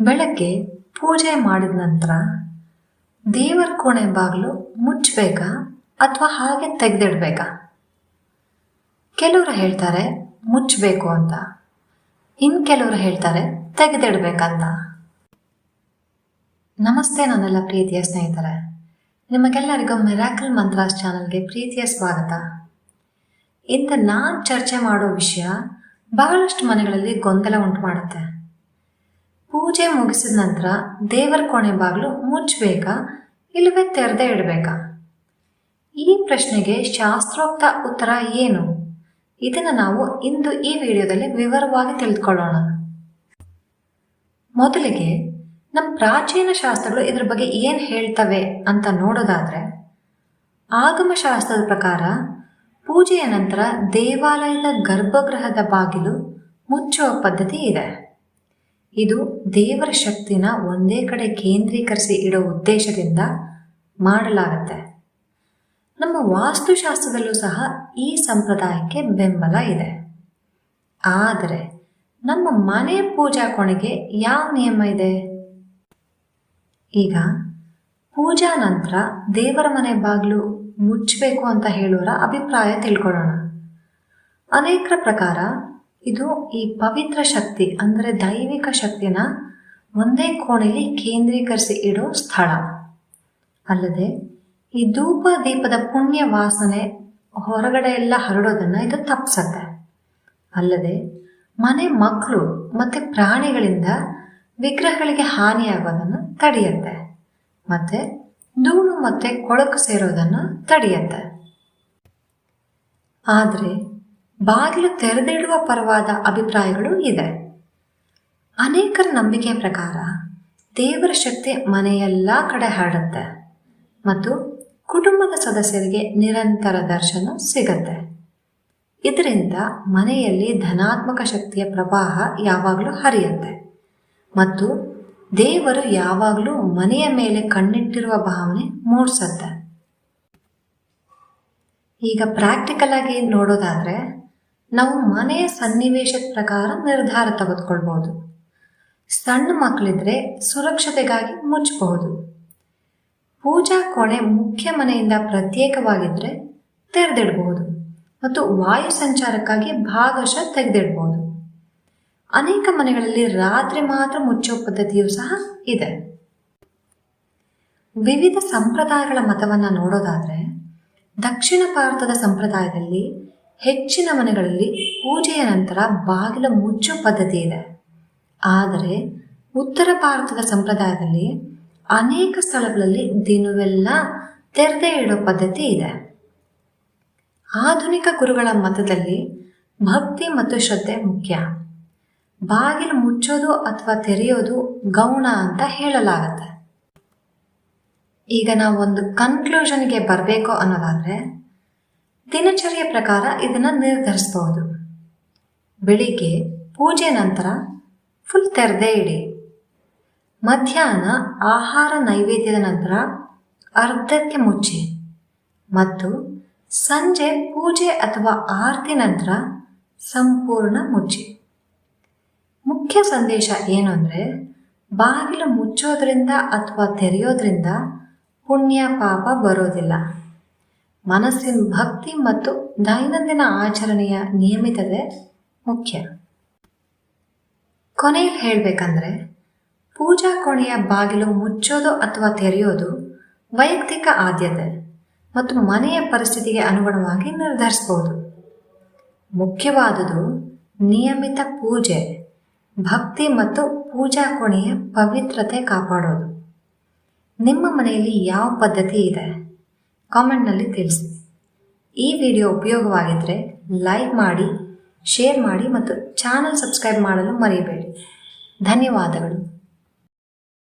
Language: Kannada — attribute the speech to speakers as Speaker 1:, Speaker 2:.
Speaker 1: ಬೆಳಗ್ಗೆ ಪೂಜೆ ಮಾಡಿದ ನಂತರ ದೇವರ ಕೋಣೆ ಬಾಗಿಲು ಮುಚ್ಚಬೇಕಾ ಅಥವಾ ಹಾಗೆ ತೆಗೆದಿಡ್ಬೇಕಾ? ಕೆಲವರು ಹೇಳ್ತಾರೆ, ಮುಚ್ಚಬೇಕು ಅಂತ. ಇನ್ನು ಕೆಲವರು ಹೇಳ್ತಾರೆ, ತೆಗೆದಿಡ್ಬೇಕಂತ. ನಮಸ್ತೆ ನನ್ನೆಲ್ಲ ಪ್ರೀತಿಯ ಸ್ನೇಹಿತರೆ. ನಿಮಗೆಲ್ಲರಿಗೂ ಮಿರಾಕಲ್ ಮಂತ್ರಾಸ್ ಚಾನಲ್ಗೆ ಪ್ರೀತಿಯ ಸ್ವಾಗತ. ಇಂದು ನಾನು ಚರ್ಚೆ ಮಾಡೋ ವಿಷಯ ಬಹಳಷ್ಟು ಮನೆಗಳಲ್ಲಿ ಗೊಂದಲ ಉಂಟು ಮಾಡುತ್ತೆ. ಪೂಜೆ ಮುಗಿಸಿದ ನಂತರ ದೇವರ ಕೋಣೆ ಬಾಗಿಲು ಮುಚ್ಚಬೇಕಾ, ಇಲ್ಲವೇ ತೆರೆದೇ ಇಡಬೇಕಾ? ಈ ಪ್ರಶ್ನೆಗೆ ಶಾಸ್ತ್ರೋಕ್ತ ಉತ್ತರ ಏನು? ಇದನ್ನು ನಾವು ಇಂದು ಈ ವಿಡಿಯೋದಲ್ಲಿ ವಿವರವಾಗಿ ತಿಳಿದುಕೊಳ್ಳೋಣ. ಮೊದಲಿಗೆ, ನಮ್ಮ ಪ್ರಾಚೀನ ಶಾಸ್ತ್ರಗಳು ಇದ್ರ ಬಗ್ಗೆ ಏನು ಹೇಳ್ತವೆ ಅಂತ ನೋಡೋದಾದರೆ ಆಗಮ ಶಾಸ್ತ್ರದ ಪ್ರಕಾರ ಪೂಜೆಯ ನಂತರ ದೇವಾಲಯದ ಗರ್ಭಗೃಹದ ಬಾಗಿಲು ಮುಚ್ಚುವ ಪದ್ಧತಿ ಇದೆ. ಇದು ದೇವರ ಶಕ್ತಿನ ಒಂದೇ ಕಡೆ ಕೇಂದ್ರೀಕರಿಸಿ ಇಡೋ ಉದ್ದೇಶದಿಂದ ಮಾಡಲಾಗುತ್ತೆ. ನಮ್ಮ ವಾಸ್ತುಶಾಸ್ತ್ರದಲ್ಲೂ ಸಹ ಈ ಸಂಪ್ರದಾಯಕ್ಕೆ ಬೆಂಬಲ ಇದೆ. ಆದರೆ ನಮ್ಮ ಮನೆ ಪೂಜಾ ಕೋಣೆಗೆ ಯಾವ ನಿಯಮ ಇದೆ? ಈಗ ಪೂಜಾ ನಂತರ ದೇವರ ಮನೆ ಬಾಗಿಲು ಮುಚ್ಚಬೇಕು ಅಂತ ಹೇಳೋರ ಅಭಿಪ್ರಾಯ ತಿಳ್ಕೊಳ್ಳೋಣ. ಅನೇಕರ ಪ್ರಕಾರ ಇದು ಈ ಪವಿತ್ರ ಶಕ್ತಿ, ಅಂದರೆ ದೈವಿಕ ಶಕ್ತಿನ ಒಂದೇ ಕೋಣೆಯಲ್ಲಿ ಕೇಂದ್ರೀಕರಿಸಿ ಇಡೋ ಸ್ಥಳ. ಅಲ್ಲದೆ ಈ ಧೂಪ ದೀಪದ ಪುಣ್ಯ ವಾಸನೆ ಹೊರಗಡೆ ಎಲ್ಲ ಹರಡೋದನ್ನ ಇದು ತಪ್ಪಿಸತ್ತೆ ಅಲ್ಲದೆ ಮನೆ ಮಕ್ಕಳು ಮತ್ತೆ ಪ್ರಾಣಿಗಳಿಂದ ವಿಗ್ರಹಗಳಿಗೆ ಹಾನಿಯಾಗೋದನ್ನು ತಡೆಯುತ್ತೆ. ಮತ್ತೆ ಧೂಳು ಮತ್ತೆ ಕೊಳಕು ಸೇರೋದನ್ನು ತಡೆಯುತ್ತೆ. ಆದರೆ ಬಾಗಿಲು ತೆರೆದಿಡುವ ಪರವಾದ ಅಭಿಪ್ರಾಯಗಳು ಇದೆ. ಅನೇಕರ ನಂಬಿಕೆ ಪ್ರಕಾರ ದೇವರ ಶಕ್ತಿ ಮನೆಯೆಲ್ಲ ಕಡೆ ಹರಡುತ್ತೆ ಮತ್ತು ಕುಟುಂಬದ ಸದಸ್ಯರಿಗೆ ನಿರಂತರ ದರ್ಶನ ಸಿಗತ್ತೆ. ಇದರಿಂದ ಮನೆಯಲ್ಲಿ ಧನಾತ್ಮಕ ಶಕ್ತಿಯ ಪ್ರವಾಹ ಯಾವಾಗಲೂ ಹರಿಯುತ್ತೆ ಮತ್ತು ದೇವರು ಯಾವಾಗಲೂ ಮನೆಯ ಮೇಲೆ ಕಣ್ಣಿಟ್ಟಿರುವ ಭಾವನೆ ಮೂಡಿಸುತ್ತೆ. ಈಗ ಪ್ರಾಕ್ಟಿಕಲ್ ಆಗಿ ನೋಡೋದಾದ್ರೆ ನಾವು ಮನೆಯ ಸನ್ನಿವೇಶದ ಪ್ರಕಾರ ನಿರ್ಧಾರ ತೆಗೆದುಕೊಳ್ಬಹುದು. ಸಣ್ಣ ಮಕ್ಕಳಿದ್ರೆ ಸುರಕ್ಷತೆಗಾಗಿ ಮುಚ್ಚಬಹುದು ಪೂಜಾ ಕೋಣೆ ಮುಖ್ಯ ಮನೆಯಿಂದ ಪ್ರತ್ಯೇಕವಾಗಿದ್ದರೆ ತೆರೆದಿಡಬಹುದು ಮತ್ತು ವಾಯು ಸಂಚಾರಕ್ಕಾಗಿ ಭಾಗಶಃ ತೆಗೆದಿಡಬಹುದು. ಅನೇಕ ಮನೆಗಳಲ್ಲಿ ರಾತ್ರಿ ಮಾತ್ರ ಮುಚ್ಚುವ ಪದ್ಧತಿಯೂ ಸಹ ಇದೆ. ವಿವಿಧ ಸಂಪ್ರದಾಯಗಳ ಮತವನ್ನು ನೋಡೋದಾದರೆ ದಕ್ಷಿಣ ಭಾರತದ ಸಂಪ್ರದಾಯದಲ್ಲಿ ಹೆಚ್ಚಿನ ಮನೆಗಳಲ್ಲಿ ಪೂಜೆಯ ನಂತರ ಬಾಗಿಲ ಮುಚ್ಚೋ ಪದ್ಧತಿ ಇದೆ. ಆದರೆ ಉತ್ತರ ಭಾರತದ ಸಂಪ್ರದಾಯದಲ್ಲಿ ಅನೇಕ ಸ್ಥಳಗಳಲ್ಲಿ ದಿನವೆಲ್ಲ ತೆರೆದೇ ಇಡೋ ಪದ್ಧತಿ ಇದೆ. ಆಧುನಿಕ ಗುರುಗಳ ಮತದಲ್ಲಿ ಭಕ್ತಿ ಮತ್ತು ಶ್ರದ್ಧೆ ಮುಖ್ಯ. ಬಾಗಿಲು ಮುಚ್ಚೋದು ಅಥವಾ ತೆರೆಯೋದು ಗೌಣ ಅಂತ ಹೇಳಲಾಗತ್ತೆ. ಈಗ ನಾವು ಒಂದು ಕನ್ಕ್ಲೂಷನ್ಗೆ ಬರಬೇಕು ಅನ್ನೋದಾದ್ರೆ ದಿನಚರಿಯ ಪ್ರಕಾರ ಇದನ್ನು ನಿರ್ಧರಿಸಬಹುದು. ಬೆಳಿಗ್ಗೆ ಪೂಜೆ ನಂತರ ಫುಲ್ ತೆರೆದೇ ಇಡಿ. ಮಧ್ಯಾಹ್ನ ಆಹಾರ ನೈವೇದ್ಯದ ನಂತರ ಅರ್ಧಕ್ಕೆ ಮುಚ್ಚಿ. ಮತ್ತು ಸಂಜೆ ಪೂಜೆ ಅಥವಾ ಆರತಿ ನಂತರ ಸಂಪೂರ್ಣ ಮುಚ್ಚಿ. ಮುಖ್ಯ ಸಂದೇಶ ಏನು ಅಂದರೆ, ಬಾಗಿಲು ಮುಚ್ಚೋದ್ರಿಂದ ಅಥವಾ ತೆರೆಯೋದ್ರಿಂದ ಪುಣ್ಯ ಪಾಪ ಬರೋದಿಲ್ಲ. ಮನಸ್ಸಿನ ಭಕ್ತಿ ಮತ್ತು ದೈನಂದಿನ ಆಚರಣೆಯ ನಿಯಮಿತತೆ ಮುಖ್ಯ. ಕೊನೆಯಲ್ಲಿ ಹೇಳಬೇಕಂದ್ರೆ, ಪೂಜಾ ಕೋಣೆಯ ಬಾಗಿಲು ಮುಚ್ಚೋದು ಅಥವಾ ತೆರೆಯೋದು ವೈಯಕ್ತಿಕ ಆದ್ಯತೆ ಮತ್ತು ಮನೆಯ ಪರಿಸ್ಥಿತಿಗೆ ಅನುಗುಣವಾಗಿ ನಿರ್ಧರಿಸಬಹುದು ಮುಖ್ಯವಾದುದು ನಿಯಮಿತ ಪೂಜೆ, ಭಕ್ತಿ ಮತ್ತು ಪೂಜಾ ಕೋಣೆಯ ಪವಿತ್ರತೆ ಕಾಪಾಡೋದು. ನಿಮ್ಮ ಮನೆಯಲ್ಲಿ ಯಾವ ಪದ್ಧತಿ ಇದೆ? ಕಾಮೆಂಟ್ನಲ್ಲಿ ತಿಳಿಸಿ. ಈ ವಿಡಿಯೋ ಉಪಯೋಗವಾಗಿದ್ದರೆ ಲೈಕ್ ಮಾಡಿ, ಶೇರ್ ಮಾಡಿ ಮತ್ತು ಚಾನಲ್ ಸಬ್ಸ್ಕ್ರೈಬ್ ಮಾಡಲು ಮರೆಯಬೇಡಿ ಧನ್ಯವಾದಗಳು.